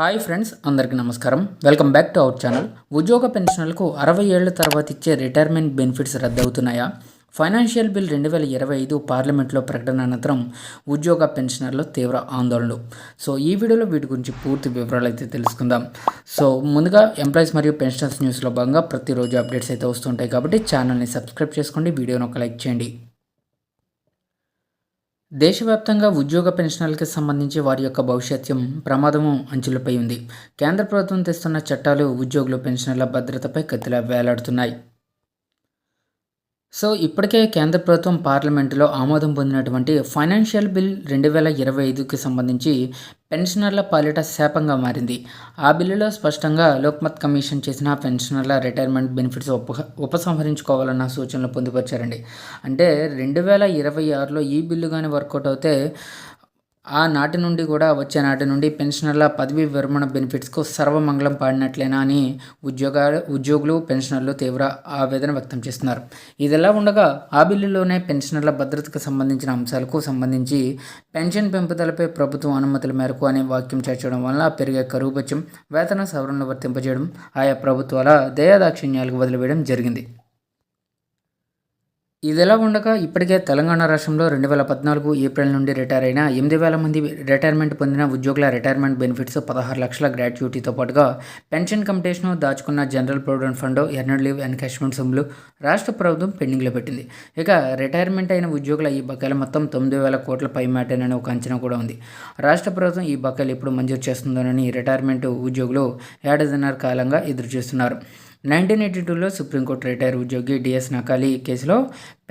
Hi friends అందరికీ నమస్కారం. Welcome back to our channel. ఉద్యోగ పెన్షన్లకు అరవై ఏళ్ళ తర్వాత ఇచ్చే రిటైర్మెంట్ బెనిఫిట్స్ రద్దవుతున్నాయా? ఫైనాన్షియల్ బిల్ రెండు వేల ఇరవై ఐదు పార్లమెంట్లో ప్రకటన అనంతరం ఉద్యోగ పెన్షనర్లు తీవ్ర ఆందోళనలు. సో ఈ వీడియోలో వీటి గురించి పూర్తి వివరాలు అయితే తెలుసుకుందాం. సో ముందుగా ఎంప్లాయీస్ మరియు పెన్షనర్స్ న్యూస్లో భాగంగా ప్రతిరోజు అప్డేట్స్ అయితే వస్తుంటాయి కాబట్టి ఛానల్ని సబ్స్క్రైబ్ చేసుకోండి వీడియోని ఒక లైక్ చేయండి. దేశవ్యాప్తంగా ఉద్యోగ పెన్షన్లకి సంబంధించి వారి యొక్క భవిష్యత్యం ప్రమాదము అంచులపై ఉంది. కేంద్ర ప్రభుత్వం తెస్తున్న చట్టాలు ఉద్యోగులు పెన్షనర్ల భద్రతపై కత్తిలా వేలాడుతున్నాయి. సో ఇప్పటికే కేంద్ర ప్రభుత్వం పార్లమెంటులో ఆమోదం పొందినటువంటి ఫైనాన్షియల్ బిల్ రెండు వేల ఇరవై ఐదుకి సంబంధించి పెన్షనర్ల పాలిట శాపంగా మారింది. ఆ బిల్లులో స్పష్టంగా లోక్మత్ కమిషన్ చేసిన పెన్షనర్ల రిటైర్మెంట్ బెనిఫిట్స్ ఉప ఉపసంహరించుకోవాలన్న సూచనలు పొందుపరిచారండి. అంటే రెండు వేల ఇరవై ఆరులో ఈ బిల్లు కానీ వర్కౌట్ అవుతే ఆ నాటి నుండి కూడా వచ్చే నాటి నుండి పెన్షనర్ల పదవీ విరమణ బెనిఫిట్స్కు సర్వమంగళం పాడినట్లేనా అని ఉద్యోగ ఉద్యోగులు పెన్షనర్లు తీవ్ర ఆవేదన వ్యక్తం చేస్తున్నారు. ఇదిలా ఉండగా ఆ బిల్లులోనే పెన్షనర్ల భద్రతకు సంబంధించిన అంశాలకు సంబంధించి పెన్షన్ పెంపుదలపై ప్రభుత్వం అనుమతుల మేరకు అనే వాక్యం చేర్చడం వల్ల పెరిగే కరువు బత్యం వేతన సవరణలు వర్తింపజేయడం ఆయా ప్రభుత్వాల దయాదాక్షిణ్యాలకు వదిలివేయడం జరిగింది. ఇదిలా ఉండగా ఇప్పటికే తెలంగాణ రాష్ట్రంలో రెండు వేల పద్నాలుగు ఏప్రిల్ నుండి రిటైర్ అయిన ఎనిమిది వేల మంది రిటైర్మెంట్ పొందిన ఉద్యోగుల రిటైర్మెంట్ బెనిఫిట్స్ పదహారు లక్షల గ్రాట్యుటీతో పాటుగా పెన్షన్ కమిటేషన్ దాచుకున్న general provident fund earned leave encashment సొమ్ములు రాష్ట్ర ప్రభుత్వం పెండింగ్లో పెట్టింది. ఇక రిటైర్మెంట్ అయిన ఉద్యోగుల ఈ బకాయిల మొత్తం తొమ్మిది వేల కోట్ల పై మాటేనని ఒక అంచనా కూడా ఉంది. రాష్ట్ర ప్రభుత్వం ఈ బకాయిలు ఎప్పుడు మంజూరు చేస్తుందోనని రిటైర్మెంట్ ఉద్యోగులు ఏడాదిన్నర కాలంగా ఎదురు చూస్తున్నారు నైన్టీన్ ఎయిటీ టూలో సుప్రీంకోర్టు రిటైర్ ఉద్యోగి డిఎస్ నకాలి కేసులో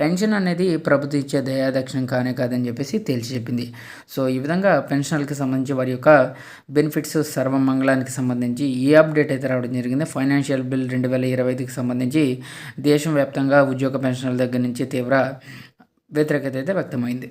పెన్షన్ అనేది ప్రభుత్వం ఇచ్చే దయాదక్షిణం కానే కాదని చెప్పేసి తేల్చి చెప్పింది. సో ఈ విధంగా పెన్షన్లకు సంబంధించి వారి యొక్క బెనిఫిట్స్ సర్వమంగళానికి సంబంధించి ఈ అప్డేట్ అయితే రావడం జరిగింది. ఫైనాన్షియల్ బిల్ రెండు వేల ఇరవై ఐదుకి సంబంధించి దేశం వ్యాప్తంగా ఉద్యోగ పెన్షన్ల దగ్గర నుంచి తీవ్ర వ్యతిరేకత అయితే వ్యక్తమైంది.